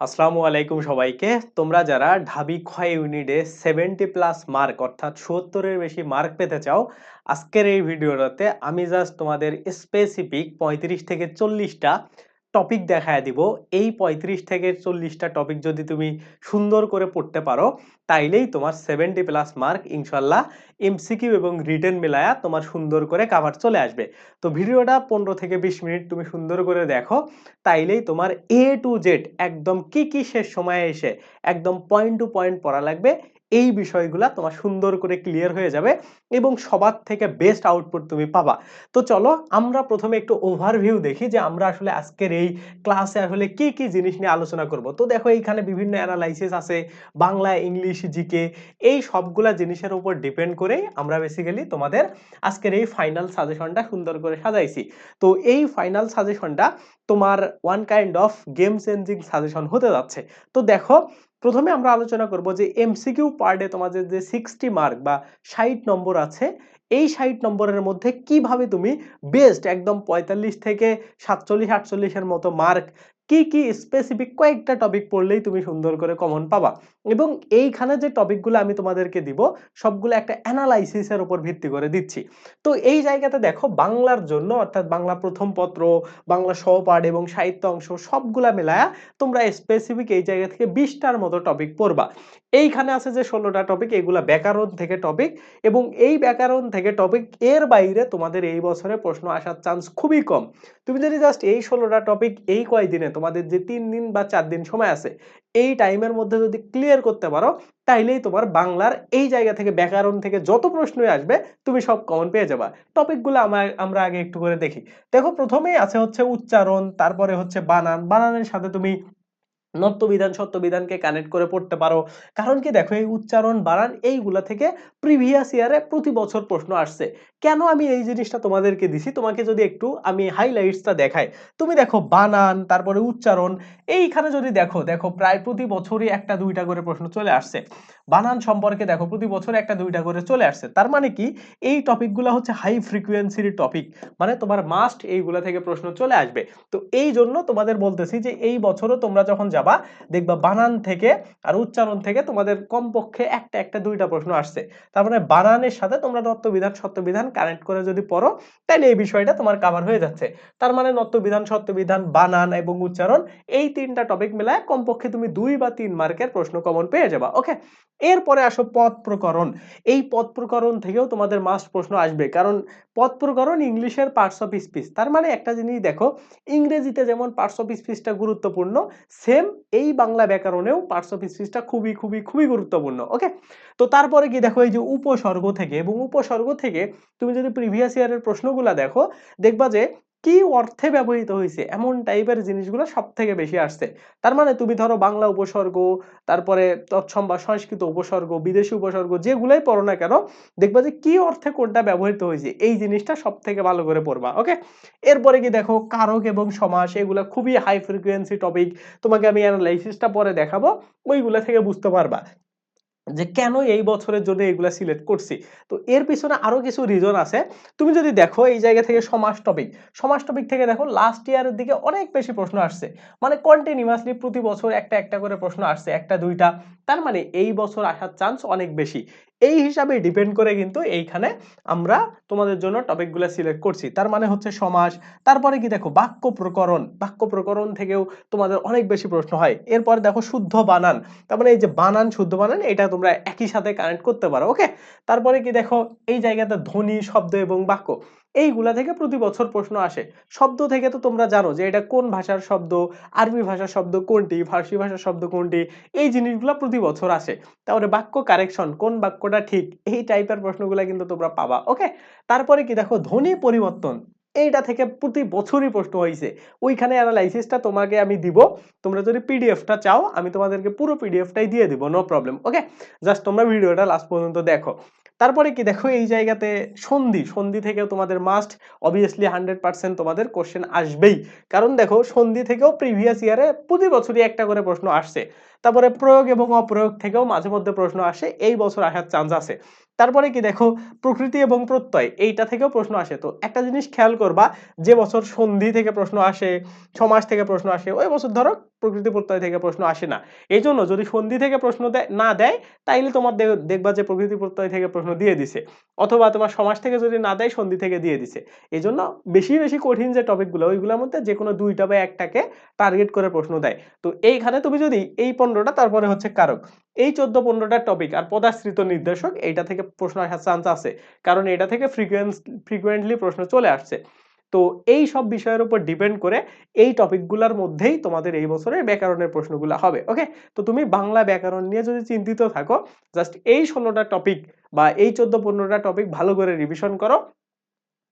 আসসালামু আলাইকুম সবাইকে। তোমরা যারা ঢাবি ক্ষয় ইউনিটে সেভেন্টি প্লাস মার্ক অর্থাৎ সত্তরের বেশি মার্ক পেতে চাও, আজকের এই ভিডিওটাতে আমি জাস্ট তোমাদের স্পেসিফিক পঁয়ত্রিশ থেকে চল্লিশটা টপিক দেখায় দিব। এই পঁয়ত্রিশ থেকে চল্লিশটা টপিক যদি তুমি সুন্দর করে পড়তে পারো, তাইলেই তোমার সেভেন্টি প্লাস মার্ক ইনশাল্লাহ এমসিকিউ এবং রিটেন মিলায়া তোমার সুন্দর করে কাভার চলে আসবে। তো ভিডিওটা পনেরো থেকে বিশ মিনিট তুমি সুন্দর করে দেখো, তাইলেই তোমার এ টু জেড একদম কি কি শেষ সময়ে এসে একদম পয়েন্ট টু পয়েন্ট পড়া লাগবে। এই বিষয়গুলা তোমার সুন্দর করে ক্লিয়ার হয়ে যাবে এবং সবার থেকে বেস্ট আউটপুট তুমি পাবা। তো চলো আমরা প্রথমে একটু ওভারভিউ দেখি যে আমরা আসলে আজকের এই ক্লাসে আসলে কি কি জিনিস নিয়ে আলোচনা করব। তো দেখো এইখানে বিভিন্ন অ্যানালাইসিস আছে, বাংলা, ইংলিশ জিকে এই সবগুলা জিনিসের উপর ডিপেন্ড করেই আমরা বেসিক্যালি তোমাদের আজকের এই ফাইনাল সাজেশনটা সুন্দর করে সাজাইছি। তো এই ফাইনাল সাজেশনটা তোমার one kind of game changing suggestion হতে যাচ্ছে। তো দেখো প্রথমে আমরা আলোচনা করব যে এমসিকিউ পার্টে তোমাদের যে সিক্সটি মার্ক বা ষাট নম্বর আছে, এই ষাট নম্বরের মধ্যে কীভাবে তুমি বেস্ট একদম পঁয়তাল্লিশ থেকে সাতচল্লিশ, আটচল্লিশের মতো মার্ক কি কি স্পেসিফিক কয়েকটা টপিক পড়লেই তুমি সুন্দর করে কমন পাবা। এবং এইখানে যে টপিকগুলো আমি তোমাদেরকে দিব, সবগুলো একটা অ্যানালাইসিসের উপর ভিত্তি করে দিচ্ছি। তো এই জায়গাতে দেখো, বাংলার জন্য, অর্থাৎ বাংলা প্রথম পত্র, বাংলা সহপাঠ এবং সাহিত্য অংশ সবগুলা মেলায়া তোমরা স্পেসিফিক এই জায়গা থেকে বিশটার মতো টপিক পড়বা। এইখানে আছে যে ষোলোটা টপিক এগুলা ব্যাকরণ থেকে টপিক এবং এই ব্যাকরণ থেকে টপিক এর বাইরে তোমাদের এই বছরে প্রশ্ন আসার চান্স খুবই কম। তুমি যদি জাস্ট এই ষোলোটা টপিক এই কয়দিনে তোমাদের যে তিন দিন বা চার দিন সময় আছে, এই টাইমের মধ্যে যদি ক্লিয়ার করতে পারো, তাইলেই তোমার বাংলার এই জায়গা থেকে ব্যাকরণ থেকে যত প্রশ্নই আসবে, তুমি সব কমন পেয়ে যাবা। টপিকগুলো আমরা আমরা আগে একটু করে দেখি। দেখো, প্রথমেই আছে হচ্ছে উচ্চারণ, তারপরে হচ্ছে বানান। বানানের সাথে তুমি নত্যবিধান, সত্যবিধানকে কানেক্ট করে পড়তে পারো। কারণ কি দেখো, এই উচ্চারণ, বানান, এইগুলা থেকে প্রিভিয়াস ইয়ারে প্রতি বছর প্রশ্ন আসছে। কেন আমি এই জিনিসটা তোমাদেরকে দিছি? তোমাকে যদি একটু আমি হাইলাইটসটা দেখাই। তুমি দেখো বানান, তারপরে উচ্চারণ, এইখানে যদি দেখো দেখো প্রায় প্রতি বছরই একটা দুইটা করে প্রশ্ন চলে আসছে। বানান সম্পর্কে দেখো, প্রতি বছর একটা দুইটা করে চলে আসছে। তার মানে কি? এই টপিকগুলো হচ্ছে হাই ফ্রিকুয়েন্সির টপিক মানে তোমার মাস্ট এইগুলা থেকে প্রশ্ন চলে আসবে। তো এই জন্য তোমাদের বলতেছি যে এই বছরও তোমরা যখন যাবা, দেখবা বানান থেকে আর উচ্চারণ থেকে তোমাদের কমপক্ষে একটা একটা, দুইটা প্রশ্ন আসছে। তার মানে বানানের সাথে তোমরা নত্যবিধান সত্যবিধান কানেক্ট করে যদি পড়ো তাহলে এই বিষয়টা তোমার কাভার হয়ে যাচ্ছে। তার মানে নত্যবিধান সত্যবিধান বানান এবং উচ্চারণ, এই তিনটা টপিক মেলায় কমপক্ষে তুমি দুই বা তিন মার্কের প্রশ্ন কমন পেয়ে যাবা ওকে এরপরে আসো পদ প্রকরণ। এই পদ প্রকরণ থেকেও তোমাদের মাস্ট প্রশ্ন আসবে, কারণ পদ প্রকরণ ইংলিশের পার্টস অফ স্পিচ তার মানে একটা জিনিস দেখো, ইংরেজিতে যেমন পার্টস অফ স্পিচটা গুরুত্বপূর্ণ সেম এই বাংলা ব্যাকরণেও পার্টস অফ স্পিচটা খুবই খুবই খুবই গুরুত্বপূর্ণ ওকে তো তারপরে কি দেখো, এই যে উপসর্গ থেকে, এবং উপসর্গ থেকে তুমি যদি প্রিভিয়াস ইয়ারের প্রশ্নগুলো দেখো, দেখবা যে কি অর্থে ব্যবহৃত হয়েছে এমন টাইপের জিনিসগুলো সব থেকে বেশি আসছে। তার মানে তুমি ধরো বাংলা উপসর্গ, তারপরে তৎসম বা সংস্কৃত উপসর্গ, বিদেশি উপসর্গ, যেগুলাই পড়ো না কেন, দেখবা যে কি অর্থে কোনটা ব্যবহৃত হয়েছে এই জিনিসটা সব থেকে ভালো করে পড়বা ওকে এরপরে কি দেখো, কারক এবং সমাস, এগুলো খুবই হাই ফ্রিকোয়েন্সি টপিক তোমাকে আমি অ্যানালাইসিসটা পরে দেখাবো, ওইগুলো থেকে বুঝতে পারবা। যে কেন এই বছরের জন্য এইগুলা সিলেক্ট করছি? তো এর পিছনে আরও কিছু রিজন আছে। তুমি যদি দেখো এই জায়গা থেকে সমাজ টপিক সমাজ টপিক থেকে দেখো লাস্ট ইয়ারের দিকে অনেক বেশি প্রশ্ন আসছে। মানে কন্টিনিউয়াসলি প্রতি বছর একটা একটা করে প্রশ্ন আসছে, একটা দুইটা। তার মানে এই বছর আসার চান্স অনেক বেশি। এই হিসাবে ডিপেন্ড করে কিন্তু এইখানে আমরা তোমাদের জন্য টপিকগুলো সিলেক্ট করছি। তার মানে হচ্ছে সমাস, তারপরে কি দেখো, বাক্য প্রকরণ। বাক্য প্রকরণ থেকেও তোমাদের অনেক বেশি প্রশ্ন হয়। এরপরে দেখো শুদ্ধ বানান। তার মানে এই যে বানান, শুদ্ধ বানান, এটা তোমরা একই সাথে কানেক্ট করতে পারো ওকে তারপরে কি দেখো, এই জায়গাতে ধ্বনি, শব্দ এবং বাক্য। এইগুলা থেকে প্রতি বছর প্রশ্ন আসে। শব্দ থেকে তো তোমরা জানো যে এটা কোন ভাষার শব্দ, আরবি ভাষার শব্দ কোনটি, ফার্সি ভাষার শব্দ কোনটি, এই জিনিসগুলো প্রতি বছর আসে। তারপরে বাক্য কারেকশন কোন বাক্যটা ঠিক, এই টাইপের প্রশ্নগুলো কিন্তু তোমরা পাবা ওকে তারপরে কি দেখো, ধ্বনি পরিবর্তন, এইটা থেকে প্রতি বছরই প্রশ্ন হয়েছে ওইখানে অ্যানালাইসিসটা তোমাকে আমি দিব, তোমরা যদি পিডিএফটা চাও, আমি তোমাদেরকে পুরো পিডিএফটাই দিয়ে দিব নো প্রবলেম ওকে জাস্ট তোমরা ভিডিওটা লাস্ট পর্যন্ত দেখো। তারপরে কি দেখো এই জায়গাতে সন্ধি সন্ধি থেকেও তোমাদের মাস্ট অবভিয়াসলি হান্ড্রেড পার্সেন্ট তোমাদের কোশ্চেন আসবেই। কারণ দেখো সন্ধি থেকেও প্রিভিয়াস ইয়ারে প্রতি বছরই একটা করে প্রশ্ন আসছে। তারপরে প্রয়োগ এবং অপ্রয়োগ থেকেও মাঝে মধ্যে প্রশ্ন আসে, এই বছর আসার চান্স আছে। তারপরে কি দেখো, প্রকৃতি এবং প্রত্যয়, এইটা থেকেও প্রশ্ন আসে। তো একটা জিনিস খেয়াল করবা, যে বছর সন্ধি থেকে প্রশ্ন আসে সমাজ থেকে প্রশ্ন আসে, ওই বছর ধরো প্রকৃতি প্রত্যয় থেকে প্রশ্ন আসে না। এই জন্য যদি সন্ধি থেকে প্রশ্ন না দেয়, তাইলে তোমার দেখবা যে প্রকৃতি প্রত্যয় থেকে প্রশ্ন দিয়ে দিছে। অথবা তোমার সমাজ থেকে যদি না দেয়, সন্ধি থেকে দিয়ে দিছে। এই জন্য বেশি বেশি কঠিন যে টপিকগুলো ওইগুলোর মধ্যে যে কোনো দুইটা বা একটাকে টার্গেট করে প্রশ্ন দেয়। তো এইখানে তুমি যদি এই পনেরোটা, তারপরে হচ্ছে কারক। এই চোদ্দ পনেরোটা টপিক আর পদাশ্রিত নির্দেশক, এইটা থেকে প্রশ্ন আসার চান্স আছে, কারণ এটা থেকে ফ্রিকুয়েন্স ফ্রিকুয়েন্টলি প্রশ্ন চলে আসছে। তো এই সব বিষয়ের উপর ডিপেন্ড করে এই টপিকগুলোর মধ্যেই তোমাদের এই বছরের ব্যাকরণের প্রশ্নগুলো হবে ওকে তো তুমি বাংলা ব্যাকরণ নিয়ে যদি চিন্তিত থাকো জাস্ট এই ষোলোটা টপিক বা এই চোদ্দ পনেরোটা টপিক ভালো করে রিভিশন করো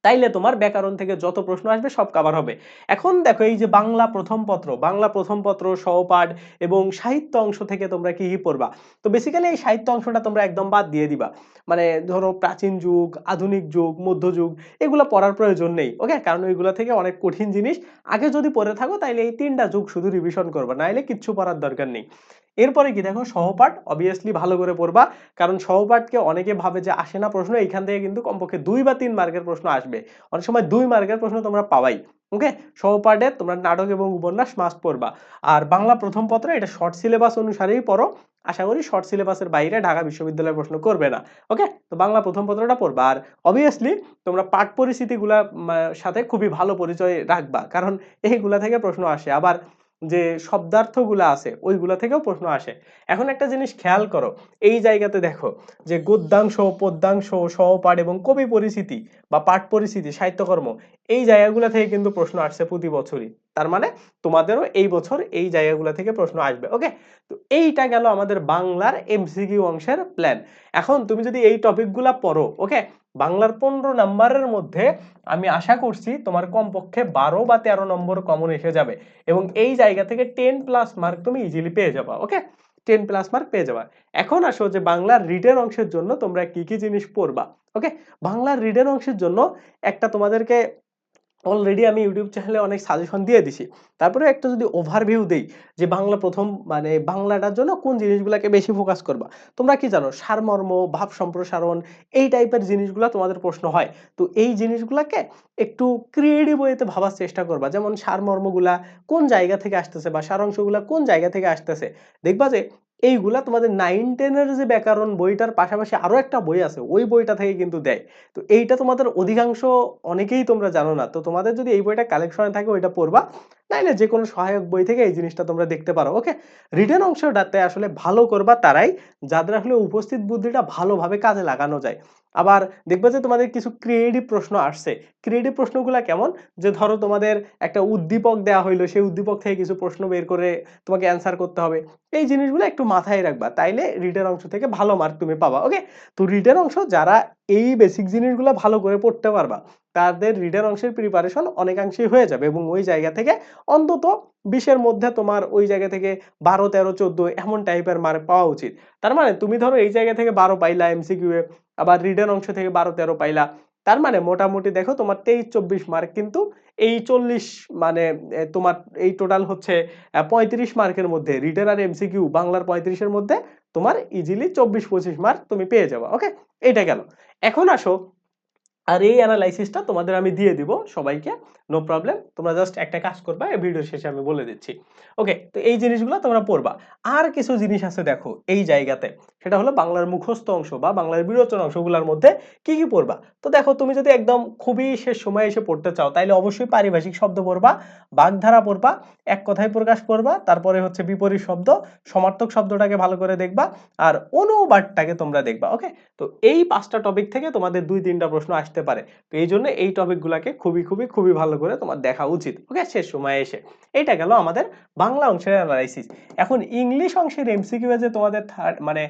তাইলে তোমার ব্যাকরণ থেকে যত প্রশ্ন আসবে সব কাভার হবে। এখন দেখো এই যে বাংলা প্রথম পত্র, বাংলা প্রথম পত্র সহপাঠ এবং সাহিত্য অংশ থেকে তোমরা কি কি পড়বা? তো বেসিক্যালি এই সাহিত্য অংশটা তোমরা একদম বাদ দিয়ে দিবা। মানে ধরো প্রাচীন যুগ, আধুনিক যুগ মধ্যযুগ এগুলো পড়ার প্রয়োজন নেই ওকে কারণ ওইগুলো থেকে অনেক কঠিন জিনিস। আগে যদি পড়ে থাকো তাইলে এই তিনটা যুগ শুধু রিভিশন করবা, নাইলে কিচ্ছু পড়ার দরকার নেই। এরপরে কি দেখো, সহপাঠ অবভিয়াসলি ভালো করে পড়বা। কারণ সহপাঠকে অনেকে ভাবে যে আসে না প্রশ্ন, এইখান থেকে কিন্তু কমপক্ষে দুই বা তিন মার্কের প্রশ্ন আসবে। অনেক সময় দুই মার্কের প্রশ্ন তোমরা পাওয়াই ওকে সহপাঠে তোমরা নাটক এবং উপন্যাস মাস্ট পড়বা। আর বাংলা প্রথম পত্র, এটা শর্ট সিলেবাস অনুসারেই পড়ো। আশা করি শর্ট সিলেবাসের বাইরে ঢাকা বিশ্ববিদ্যালয়ের প্রশ্ন করবে না ওকে তো বাংলা প্রথম পত্রটা পড়বা। আর অবভিয়াসলি তোমরা পাঠ পরিস্থিতিগুলা সাথে খুবই ভালো পরিচয় রাখবা। কারণ এইগুলা থেকে প্রশ্ন আসে। আবার যে শব্দার্থগুলো আছে, ওইগুলা থেকেও প্রশ্ন আসে। এখন একটা জিনিস খেয়াল করো, এই জায়গাতে দেখো যে গদ্যাংশ, পদ্যাংশ সহপাঠ এবং কবি পরিস্থিতি বা পাঠ পরিস্থিতি সাহিত্যকর্ম, এই জায়গাগুলো থেকে কিন্তু প্রশ্ন আসছে প্রতি বছরই। তার মানে তোমাদেরও এই বছর এই জায়গাগুলো থেকে প্রশ্ন আসবে ওকে তো এইটা গেল আমাদের বাংলার এমসিকিউ অংশের প্ল্যান এখন তুমি যদি এই টপিকগুলা পড়ো ওকে বাংলার পনেরো নাম্বারের মধ্যে আমি আশা করছি তোমার কমপক্ষে বারো বা তেরো নম্বর কমন এসে যাবে এবং এই জায়গা থেকে টেন প্লাস মার্ক তুমি ইজিলি পেয়ে যাবা ওকে টেন প্লাস মার্ক পেয়ে যাবা। এখন আসো যে বাংলার রিটেন অংশের জন্য তোমরা কি কি জিনিস পড়বা ওকে বাংলার রিটেন অংশের জন্য একটা তোমাদেরকে অলরেডি আমি ইউটিউব চ্যানেলে অনেক সাজেশন দিয়ে দিছি। তারপরে একটা যদি ওভারভিউ দেই, যে বাংলা প্রথম মানে বাংলাটার জন্য কোন জিনিসগুলোকে বেশি ফোকাস করবা? তোমরা কি জানো, সারমর্ম, ভাব সম্প্রসারণ, এই টাইপের জিনিসগুলো তোমাদের প্রশ্ন হয়। তো এই জিনিসগুলোকে একটু ক্রিয়েটিভ ওয়েতে ভাবার চেষ্টা করবা। যেমন সারমর্মগুলা কোন জায়গা থেকে আসতেছে বা সারাংশগুলা কোন জায়গা থেকে আসতেছে। দেখবা যে এইগুলা তোমাদের নাইন টেনের যে ব্যাকরণ বইটার পাশাপাশি আরও একটা বই আছে, ওই বইটা থেকে কিন্তু দেয়। তো এইটা তোমাদের অধিকাংশ অনেকেই তোমরা জানো না। তো তোমাদের যদি এই বইটা কালেকশনে থাকে, ওইটা পড়বা। নাইলে যে কোনো সহায়ক বই থেকে এই জিনিসটা তোমরা দেখতে পারো ওকে রিটেন অংশটাতে আসলে ভালো করবা তারাই, যাদের আসলে উপস্থিত বুদ্ধিটা ভালোভাবে কাজে লাগানো যায়। আবার দেখবে যে তোমাদের কিছু ক্রিয়েটিভ প্রশ্ন আসছে। ক্রিয়েটিভ প্রশ্নগুলো কেমন? যে ধরো তোমাদের একটা উদ্দীপক দেওয়া হইল, সেই উদ্দীপক থেকে কিছু প্রশ্ন বের করে তোমাকে অ্যান্সার করতে হবে। এই জিনিসগুলো একটু মাথায় রাখবা, তাইলে রিটার্ন অংশ থেকে ভালো মার্ক তুমি পাবা ওকে তো রিটার্ন অংশ যারা এই বেসিক জিনিসগুলো ভালো করে পড়তে পারবা তাদের রিডার অংশের প্রিপারেশন অনেকাংশেই হয়ে যাবে এবং ওই জায়গা থেকে অন্তত বিশের মধ্যে তোমার ওই জায়গা থেকে বারো, তেরো, চোদ্দ এমন টাইপের মার্ক পাওয়া উচিত। তার মানে তুমি ধরো এই জায়গা থেকে বারো পাইলা এমসিকিউ এ, আবার রিডার অংশ থেকে বারো, তেরো পাইলা। তার মানে মোটামুটি দেখো তোমার তেইশ, চব্বিশ মার্ক কিন্তু এই চল্লিশ মানে তোমার এই টোটাল হচ্ছে পঁয়ত্রিশ মার্কের মধ্যে। রিডার আর এমসিকিউ বাংলার পঁয়ত্রিশের মধ্যে তোমার ইজিলি চব্বিশ, পঁচিশ মার্ক তুমি পেয়ে যাবা ওকে এটা গেল। এখন আসো আর এই অ্যানালাইসিসটা তোমাদের আমি দিয়ে দিব সবাইকে নো প্রবলেম তোমরা জাস্ট একটা কাজ করবা, এই ভিডিওর শেষে আমি বলে দিচ্ছি। ওকে তো এই জিনিসগুলো তোমরা পড়বা। আর কিছু জিনিস আছে দেখো, এই জায়গাতে। সেটা হলো বাংলার মুখস্থ অংশ বা বাংলার বিরোচন অংশগুলোর মধ্যে কি কি পড়বা? তো দেখো, তুমি যদি একদম খুবই শেষ সময় এসে পড়তে চাও, তাইলে অবশ্যই পারিভাষিক শব্দ পড়বা, বাগধারা পড়বা, এক কথায় প্রকাশ করবা, তারপরে হচ্ছে বিপরীত শব্দ, সমার্থক শব্দটাকে ভালো করে দেখবা, আর অনুবাদটাকে তোমরা দেখবা ওকে তো এই পাঁচটা টপিক থেকে তোমাদের দুই তিনটা প্রশ্ন আসতে পারে। তো এই জন্য এই টপিকগুলোকে খুবই খুবই খুবই ভালো করে তোমার দেখা উচিত। ওকে, শেষ সময় এসে। এটা গেল আমাদের বাংলা অংশের অ্যানালাইসিস এখন ইংলিশ অংশের এমসিকিউ যে তোমাদের থার্ড মানে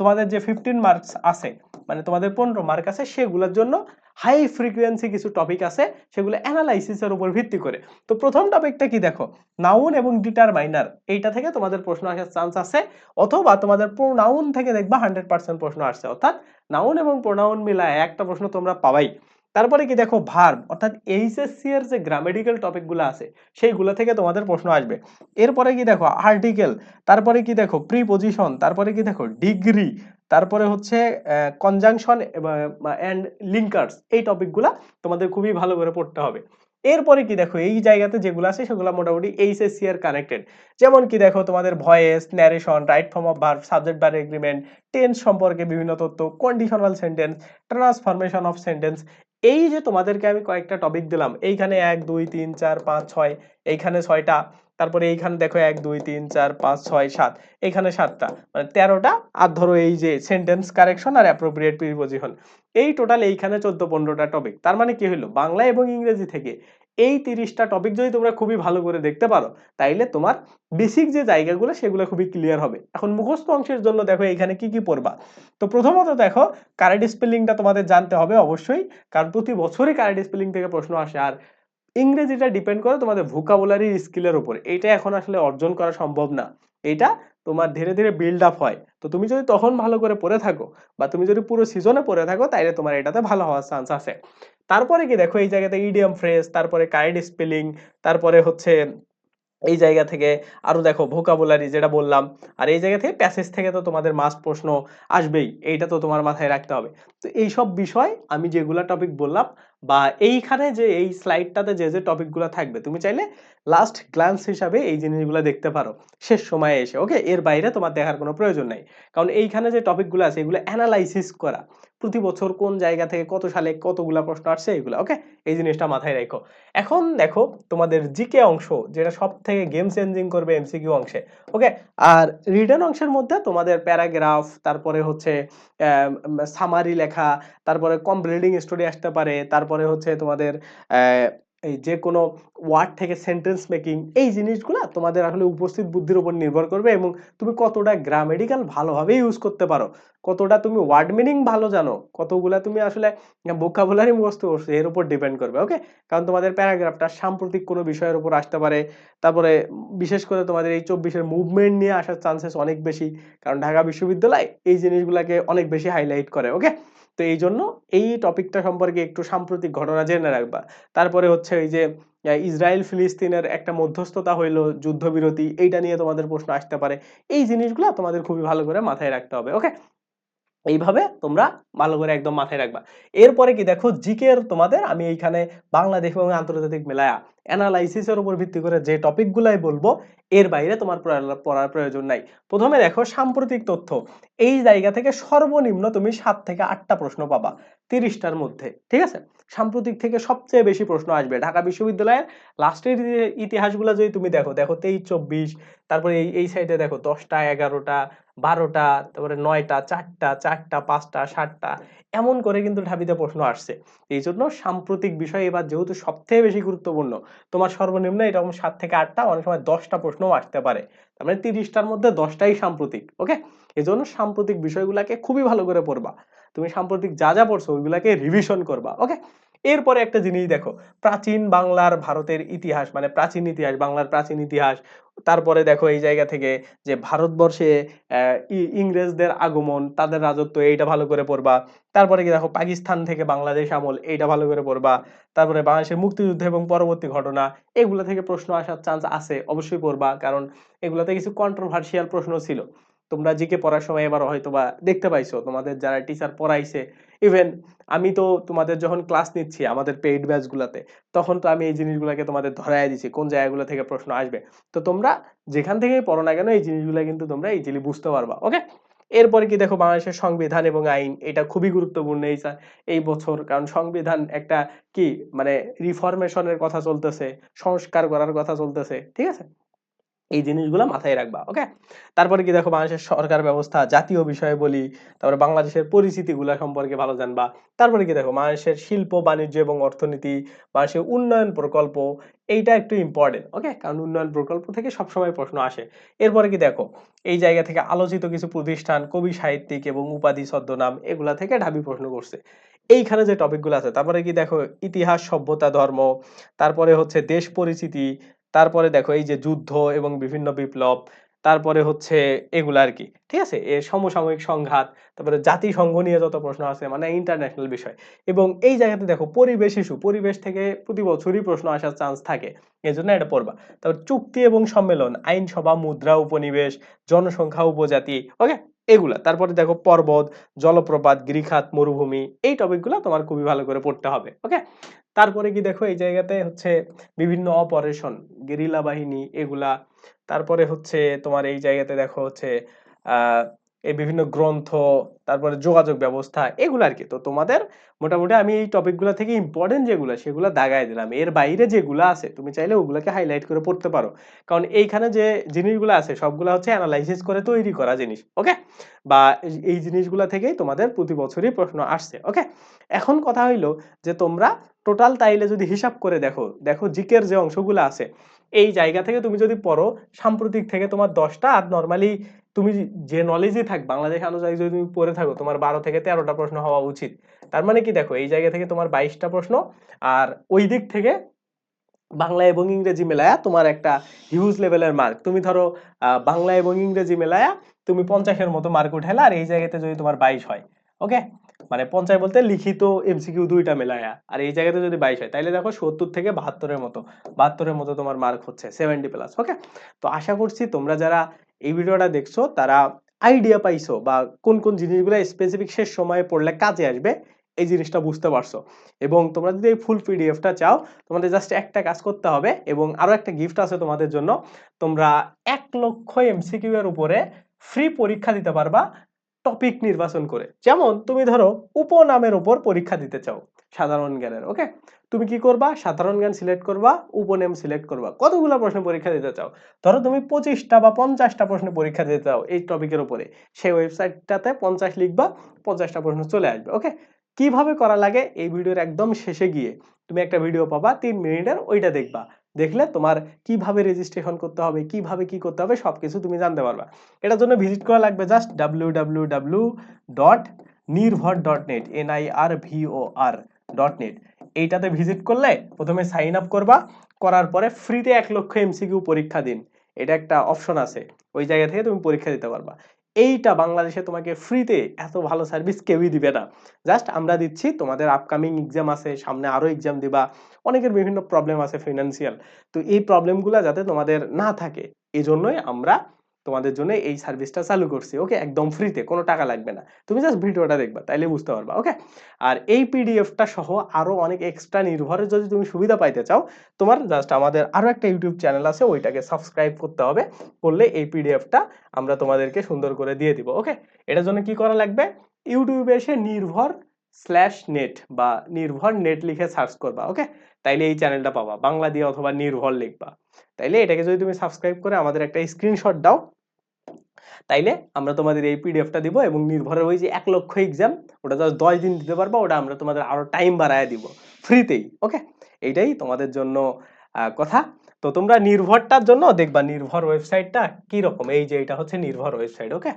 তোমাদের যে ফিফটিন মার্কস আছে মানে তোমাদের পনেরো মার্ক আছে, সেগুলোর জন্য হাই ফ্রিকুয়েন্সি কিছু টপিক আছে, সেগুলো অ্যানালাইসিসের উপর ভিত্তি করে। তো প্রথম টপিকটা কি দেখো? নাউন এবং ডিটারমাইনার এইটা থেকে তোমাদের প্রশ্ন আসার চান্স আছে, অথবা তোমাদের প্রোনাউন থেকে দেখবা হান্ড্রেড পার্সেন্ট প্রশ্ন আসছে। অর্থাৎ নাউন এবং প্রোনাউন মিলায় একটা প্রশ্ন তোমরা পাবাই। তারপরে কি দেখো ভার্ব অর্থাৎ এইচএসসি এর যে গ্রামেটিক্যাল টপিকগুলো আছে, সেইগুলো থেকে তোমাদের প্রশ্ন আসবে। এরপরে কি দেখো আর্টিকেল তারপরে কি দেখো প্রিপজিশন তারপরে কি দেখো ডিগ্রি তারপরে হচ্ছে কনজাংশন অ্যান্ড লিঙ্কার্স এই টপিকগুলা তোমাদের খুবই ভালো করে পড়তে হবে। এরপরে কি দেখো এই জায়গাতে যেগুলো আছে সেগুলো মোটামুটি এইচএসসি এর কানেক্টেড যেমন কি দেখো তোমাদের voice narration right form of verb subject bar agreement tense সম্পর্কে বিভিন্ন তথ্য conditional sentence transformation of sentence এই যে তোমাদেরকে আমি কয়েকটা টপিক দিলাম, এইখানে এক, দুই, তিন, চার, পাঁচ, ছয়, এইখানে ছয়টা, তারপরে এইখানে দেখো এক, দুই, তিন, চার, পাঁচ, ছয়, সাত, এইখানে সাতটা মানে তেরোটা, আর ধরো এই যে সেন্টেন্স কারেকশন আর অ্যাপ্রোপ্রিয়েট প্রিপোজিশন এই টোটাল এইখানে চোদ্দ, পনেরোটা টপিক তার মানে কি হলো বাংলা এবং ইংরেজি থেকে এই তিরিশটা টপিক যদি তোমরা খুবই ভালো করে দেখতে পারো, তাইলে তোমার বেসিক যে জায়গাগুলো সেগুলো খুবই ক্লিয়ার হবে। এখন মুখস্থ অংশের জন্য দেখো এখানে কি কি পড়বা? তো প্রথমত দেখো কারেক্ট স্পেলিংটা তোমাদের জানতে হবে অবশ্যই, কারণ প্রতি বছরই কারেক্ট স্পেলিং থেকে প্রশ্ন আসে। আর ইংরেজিটা ডিপেন্ড করে তোমাদের ভোকাবুলারি স্কিলের উপর। এটা এখন আসলে অর্জন করা সম্ভব না। এটা তোমার ধীরে ধীরে বিল্ড আপ হয়। তো তুমি যদি তখন ভালো করে পড়ে থাকো, বা তুমি যদি পুরো সিজনে পড়ে থাকো, তাইলে তোমার এটাতে ভালো হওয়ার চান্স আছে। তারপরে কি দেখো, এই জায়গাতে ইডিয়াম ফ্রেজ তারপরে কারেন্ট স্পেলিং তারপরে হচ্ছে এই জায়গা থেকে আরও দেখো ভোকাবুলারি যেটা বললাম, আর এই জায়গা থেকে প্যাসেজ থেকে তো তোমাদের মাস প্রশ্ন আসবেই, এইটা তো তোমার মাথায় রাখতে হবে। তো এইসব বিষয় আমি যেগুলো টপিক বললাম বা এইখানে যে এই স্লাইডটাতে যে যে টপিকগুলো থাকবে, তুমি চাইলে লাস্ট গ্লান্স হিসাবে এই জিনিসগুলো দেখতে পারো। শেষ সময়ে এসে ওকে এর বাইরে তোমার দেখার কোনো প্রয়োজন নাই। কারণ এইখানে যে টপিকগুলো আছে, এগুলো অ্যানালাইসিস করা। প্রতি বছর কোন জায়গা থেকে কত সালে কতগুলা প্রশ্ন আসছে এগুলো ওকে এই জিনিসটা মাথায় রেখো। এখন দেখো, তোমাদের জিকে অংশ, যেটা সব থেকে গেম চেঞ্জিং করবে এমসিকিউ অংশে ওকে আর রিটার্ন অংশের মধ্যে তোমাদের প্যারাগ্রাফ তারপরে হচ্ছে সামারি লেখা, তারপরে কমপ্লিটিং স্টোরি আসতে পারে তারপরে হচ্ছে তোমাদের এই যে কোনো ওয়ার্ড থেকে সেন্টেন্স মেকিং এই জিনিসগুলো তোমাদের আসলে উপস্থিত বুদ্ধির উপর নির্ভর করবে এবং তুমি কতটা গ্রামেটিক্যাল ভালোভাবে ইউজ করতে পারো। কতটা তুমি ওয়ার্ড মিনিং ভালো জানো, কতগুলা তুমি আসলে ভোকাবুলারি মুখস্থ করছ, এর উপর ডিপেন্ড করবে ওকে কারণ তোমাদের প্যারাগ্রাফটা সাম্প্রতিক কোনো বিষয়ের উপর আসতে পারে। তারপরে বিশেষ করে তোমাদের এই চব্বিশের মুভমেন্ট নিয়ে আসার চান্সেস অনেক বেশি, কারণ ঢাকা বিশ্ববিদ্যালয় এই জিনিসগুলোকে অনেক বেশি হাইলাইট করে ওকে তো এই জন্য এই টপিকটা সম্পর্কে একটু সাম্প্রতিক ঘটনা জেনে রাখবা। তারপরে হচ্ছে এই যে ইসরায়েল ফিলিস্তিনের একটা মধ্যস্থতা হইল যুদ্ধবিরতি, এইটা নিয়ে তোমাদের প্রশ্ন আসতে পারে। এই জিনিসগুলো তোমাদের খুবই ভালো করে মাথায় রাখতে হবে ওকে এইভাবে তোমরা ভালো করে একদম মাথায় রাখবা। এরপরে কি দেখো, জিকের তোমাদের আমি এইখানে বাংলাদেশ এবং আন্তর্জাতিক মেলায়া অ্যানালাইসিসের উপর ভিত্তি করে যে টপিকগুলাই বলব, এর বাইরে তোমার পড়ার প্রয়োজন নাই। প্রথমে দেখো সাম্প্রতিক তথ্য। এই জায়গা থেকে সর্বনিম্ন তুমি সাত থেকে আটটা প্রশ্ন পাবা, তিরিশটার মধ্যে, ঠিক আছে? সাম্প্রতিক থেকে সবচেয়ে বেশি প্রশ্ন আসবে। ঢাকা বিশ্ববিদ্যালয়ের লাস্টের ইতিহাসগুলো যদি তুমি দেখো দেখো তেইশ, চব্বিশ, তারপরে এই এই সাইডে দেখো দশটা, এগারোটা, বারোটা, তারপরে নয়টা, চারটা চারটা, পাঁচটা, সাতটা, এমন করে কিন্তু ঢাবিতে প্রশ্ন আসছে। এই জন্য সাম্প্রতিক বিষয় এবার যেহেতু সবথেকে বেশি গুরুত্বপূর্ণ তোমার সর্বনিম্ন এরকম সাত থেকে আটটা, অনেক সময় দশটা প্রশ্নও আসতে পারে। তার মানে তিরিশটার মধ্যে দশটাই সাম্প্রতিক ওকে এই জন্য সাম্প্রতিক বিষয়গুলোকে খুবই ভালো করে পড়বা। তুমি সাম্প্রতিক যা যা পড়ছো ওইগুলাকে রিভিশন করবা ওকে এরপরে একটা জিনিস দেখো, প্রাচীন বাংলার ভারতের ইতিহাস মানে প্রাচীন ইতিহাস, বাংলার প্রাচীন ইতিহাস, তারপরে দেখো এই জায়গা থেকে যে ভারতবর্ষে ইংরেজদের আগমন, তাদের রাজত্ব, এইটা ভালো করে পড়বা। তারপরে কি দেখো, পাকিস্তান থেকে বাংলাদেশ আমল, এইটা ভালো করে পড়বা। তারপরে বাংলাদেশের মুক্তিযুদ্ধ এবং পরবর্তী ঘটনা, এগুলো থেকে প্রশ্ন আসার চান্স আছে, অবশ্যই পড়বা। কারণ এগুলোতে কিছু কন্ট্রোভার্সিয়াল প্রশ্ন ছিল। তোমরা জিকে পড়ার সময় এবার হয়তো বা দেখতে পাইছো, তোমাদের যারা টিচার পড়াইছে। ইভেন আমি তো তোমাদের যখন ক্লাস নিচ্ছি, আমাদের পেইড ব্যাচগুলোতে তখন তো আমি এই জিনিসগুলোকে তোমাদের ধরাই দিচ্ছি কোন জায়গাগুলো থেকে প্রশ্ন আসবে। তো তোমরা যেখান থেকেই পড়ো না কেন, এই জিনিসগুলো কিন্তু তোমরা ইজিলি বুঝতে পারবা ওকে এরপরে কি দেখো, বাংলাদেশের সংবিধান এবং আইন, এটা খুবই গুরুত্বপূর্ণ এই এই বছর। কারণ সংবিধান একটা কি মানে রিফরমেশনের কথা চলতেছে, সংস্কার করার কথা চলতেছে, ঠিক আছে? এই জিনিসগুলো মাথায় রাখবা ওকে তারপরে কি দেখো, বাংলাদেশের সরকার ব্যবস্থা, জাতীয় বিষয়ে বলি, তারপরে বাংলাদেশের পরিস্থিতিগুলো সম্পর্কে ভালো জানবা। তারপরে কি দেখো, বাংলাদেশের শিল্প, বাণিজ্য এবং অর্থনীতি, বাংলাদেশের উন্নয়ন প্রকল্প, এইটা একটু ইম্পর্টেন্ট ওকে কারণ উন্নয়ন প্রকল্প থেকে সবসময় প্রশ্ন আসে। এরপরে কি দেখো, এই জায়গা থেকে আলোচিত কিছু প্রতিষ্ঠান, কবি সাহিত্যিক এবং উপাধি ছদ্মনাম, এগুলা থেকে ঢাবি প্রশ্ন করছে। এইখানে যে টপিকগুলো আছে, তারপরে কি দেখো, ইতিহাস, সভ্যতা, ধর্ম, তারপরে হচ্ছে দেশ পরিচিতি তারপরে দেখো এই যে যুদ্ধ এবং বিভিন্ন বিপ্লব, তারপরে হচ্ছে এগুলা আর কি ঠিক আছে? এ সমসাময়িক সংঘাত, তারপরে জাতিসংঘ নিয়ে যত প্রশ্ন আছে মানে ইন্টারন্যাশনাল বিষয়। এবং এই জায়গাতে দেখো পরিবেশ ইস্যু পরিবেশ থেকে প্রতি বছরই প্রশ্ন আসার চান্স থাকে এই জন্য এটা পড়বা। তারপর চুক্তি এবং সম্মেলন, আইনসভা, মুদ্রা, উপনিবেশ, জনসংখ্যা, উপজাতি ওকে এগুলা। তারপরে দেখো পর্বত, জলপ্রপাত, গিরিখাত, মরুভূমি, এই টপিকগুলো তোমার খুবই ভালো করে পড়তে হবে ওকে তারপরে কি দেখো এই জায়গাতে হচ্ছে বিভিন্ন অপারেশন গেরিলা বাহিনী, এগুলা। তারপরে হচ্ছে তোমার এই জায়গাতে দেখো হচ্ছে এই বিভিন্ন গ্রন্থ, তারপরে যোগাযোগ ব্যবস্থা, এগুলো আর কি তো তোমাদের মোটামুটি আমি এই টপিকগুলো থেকে ইম্পর্টেন্ট যেগুলো, সেগুলো দাগাই দিলাম। এর বাইরে যেগুলো আছে, তুমি চাইলে ওগুলোকে হাইলাইট করে পড়তে পারো। কারণ এইখানে যে জিনিসগুলো আছে, সবগুলো হচ্ছে অ্যানালাইসিস করে তৈরি করা জিনিস ওকে বা এই জিনিসগুলো থেকেই তোমাদের প্রতি বছরই প্রশ্ন আসছে ওকে এখন কথা হইল যে তোমরা টোটাল তাইলে যদি হিসাব করে দেখো দেখো জিকের যে অংশগুলো আছে এই জায়গা থেকে তুমি যদি পড়ো, সাম্প্রতিক থেকে তোমার দশটা আর নর্মালি তুমি যে নলেজই থাক, বাংলাদেশ আনুযায়ী যদি তুমি পড়ে থাকো, তোমার বারো থেকে তেরোটা প্রশ্ন হওয়া উচিত। তার মানে কি দেখো, এই জায়গা থেকে তোমার বাইশটা প্রশ্ন আর ওই দিক থেকে বাংলা এবং ইংরেজি মেলায়া তোমার একটা হিউজ লেভেলের মার্ক তুমি ধরো বাংলা এবং ইংরেজি মেলায়া তুমি পঞ্চাশের মতো মার্ক উঠাইলা আর এই জায়গাতে যদি তোমার বাইশ হয় ওকে মানে পঞ্চাশ বলতে লিখিত এমসিকিউ দুইটা মেলায়া। আর এই জায়গাতে যদি বাইশ হয়, তাইলে দেখো সত্তর থেকে বাহাত্তরের মতো বাহাত্তরের মতো তোমার মার্ক হচ্ছে সেভেন্টি প্লাস ওকে তো আশা করছি তোমরা যারা এই ভিডিওটা দেখছ, তারা আইডিয়া পাইছো বা কোন কোন জিনিসগুলো স্পেসিফিক শেষ সময়ে পড়লে কাজে আসবে, এই জিনিসটা বুঝতে পারছ। এবং তোমরা যদি এই ফুল পিডিএফটা চাও, তোমাদের জাস্ট একটা কাজ করতে হবে এবং আরও একটা গিফট আছে তোমাদের জন্য, তোমরা এক লক্ষ এমসিকিউ এর উপরে ফ্রি পরীক্ষা দিতে পারবা টপিক নির্বাচন করে। যেমন তুমি ধরো উপনামের উপর পরীক্ষা দিতে চাও সাধারণ জ্ঞানের ওকে তুমি কি করবা? সাধারণ জ্ঞান সিলেক্ট করবা, উপনেম সিলেক্ট করবা। কতগুলো প্রশ্ন পরীক্ষা দিতে চাও? ধরো তুমি পঁচিশটা বা পঞ্চাশটা প্রশ্ন পরীক্ষা দিতে চাও এই টপিকের উপরে। সেই ওয়েবসাইটটাতে পঞ্চাশ লিখবা, পঞ্চাশটা প্রশ্ন চলে আসবে ওকে কীভাবে করা লাগে? এই ভিডিওর একদম শেষে গিয়ে তুমি একটা ভিডিও পাবা, তিন মিনিটের, ওইটা দেখবা। দেখলে তোমার কীভাবে রেজিস্ট্রেশন করতে হবে, কীভাবে কি করতে হবে, সবকিছু তুমি জানতে পারবা। এটার জন্য ভিজিট করা লাগবে just W W W dot Nirbhor dot net N I R V R dot net এইটাতে ভিজিট করলে প্রথমে সাইন আপ করবা, করার পরে ফ্রিতে এক লক্ষ এমসিকিউ পরীক্ষা দিন। এটা একটা অপশন আছে। ওই জায়গা থেকে তুমি পরীক্ষা দিতে পারবা। এইটা বাংলাদেশে তোমাকে ফ্রিতে এত ভালো সার্ভিস কেউই দিবে না। জাস্ট আমরা দিচ্ছি, তোমাদের আপকামিং এক্সাম আছে, সামনে আরও এক্সাম দিবা, অনেকের বিভিন্ন প্রবলেম আছে ফিনান্সিয়াল তো এই প্রবলেমগুলো যাতে তোমাদের না থাকে, এজন্যই জন্যই আমরা তোমাদের জন্য এই সার্ভিসটা চালু করছি ওকে একদম ফ্রিতে কোনো টাকা লাগবে না। তুমি জাস্ট ভিডিওটা দেখবা, তাইলে বুঝতে পারবা ওকে আর এই পিডিএফটা সহ আরও অনেক এক্সট্রা নির্ভরে যদি তুমি সুবিধা পাইতে চাও, তোমার জাস্ট আমাদের আরও একটা ইউটিউব চ্যানেল আছে, ওইটাকে সাবস্ক্রাইব করতে হবে, করলে এই পিডিএফটা আমরা তোমাদেরকে সুন্দর করে দিয়ে দিব ওকে এটার জন্য কি করা লাগবে? ইউটিউবে এসে নির্ভর স্ল্যাশ নেট বা নির্ভর নেট লিখে সার্চ করবা ওকে তাইলে এই চ্যানেলটা পাবা, বাংলা দিয়ে অথবা নির্ভর লিখবা। তাইলে এটাকে যদি তুমি সাবস্ক্রাইব করে আমাদের একটা স্ক্রিনশট দাও তাইলে আমরা তোমাদের এই পিডিএফটা দিব এবং নির্ভরের ওই যে এক লক্ষ এক্সাম ওটা জাস্ট দশ দিন দিতে পারবা, ওটা আমরা তোমাদের আরও টাইম বাড়ায় দিব। ফ্রিতেই ওকে এইটাই তোমাদের জন্য কথা। তো তোমরা নির্ভরটার জন্য দেখবা নির্ভর ওয়েবসাইটটা কি রকম এই যে এটা হচ্ছে নির্ভর ওয়েবসাইট ওকে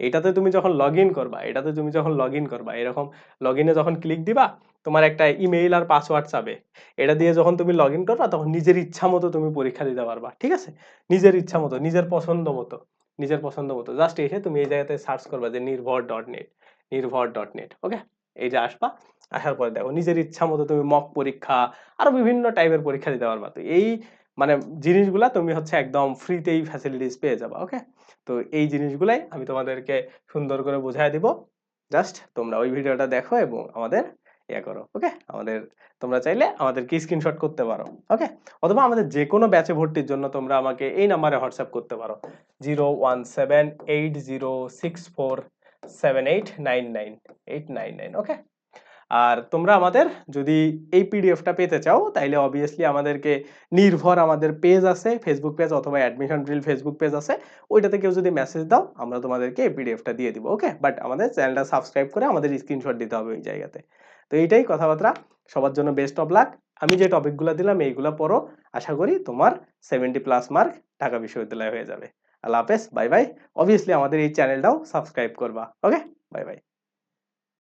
এটাতে তুমি যখন লগ ইন করবা, এটাতে তুমি যখন লগ ইন করবা, এরকম লগ ইনে যখন ক্লিক দিবা, তোমার একটা ইমেইল আর পাসওয়ার্ড চাবে। এটা দিয়ে যখন তুমি লগ ইন করবা, তখন নিজের ইচ্ছা মতো তুমি পরীক্ষা দিতে পারবা, ঠিক আছে? নিজের ইচ্ছা মতো, নিজের পছন্দ মতো। নিজের পছন্দ মতো। জাস্ট এসে তুমি এই জায়গাতে সার্চ করবা যে Nirbhor dot net Nirbhor dot net okay এই যে আসবা, আসার পরে দেখো নিজের ইচ্ছা মতো তুমি মক পরীক্ষা, আরও বিভিন্ন টাইপের পরীক্ষা দিতে পারবা। তো এই মানে জিনিসগুলা তুমি হচ্ছে একদম ফ্রিতেই ফ্যাসিলিটিস পেয়ে যাবা ওকে তো এই জিনিসগুলাই আমি তোমাদেরকে সুন্দর করে বোঝায় দিব। জাস্ট তোমরা ওই ভিডিওটা দেখো এবং আমাদের ইয়া করো ওকে আমাদের, তোমরা চাইলে আমাদেরকে স্ক্রিনশট করতে পারো ওকে অথবা আমাদের যে কোনো ব্যাচে ভর্তির জন্য তোমরা আমাকে এই নাম্বারে হোয়াটসঅ্যাপ করতে পারো zero one seven eight zero six four seven eight nine nine eight nine nine okay আর তোমরা আমাদের যদি এই পিডিএফটা পেতে চাও, তাইলে অবভিয়াসলি আমাদেরকে নির্ভর আমাদের পেজ আছে ফেসবুক পেজ অথবা অ্যাডমিশন ড্রিল ফেসবুক পেজ আছে, ওইটাতে কেউ যদি মেসেজ দাও, আমরা তোমাদেরকে এই পিডিএফটা দিয়ে দিব ওকে বাট আমাদের চ্যানেলটা সাবস্ক্রাইব করে আমাদের স্ক্রিনশট দিতে হবে ওই জায়গাতে। তো এইটাই কথাবার্তা। সবার জন্য বেস্ট অফ লাক আমি যে টপিকগুলো দিলাম, এইগুলো পড়ো। আশা করি তোমার সেভেন্টি প্লাস মার্ক ঢাকা বিশ্ববিদ্যালয় হয়ে যাবে। আল্লাহ হাফেজ বাই বাই অবভিয়াসলি আমাদের এই চ্যানেলটাও সাবস্ক্রাইব করবা। Okay bye bye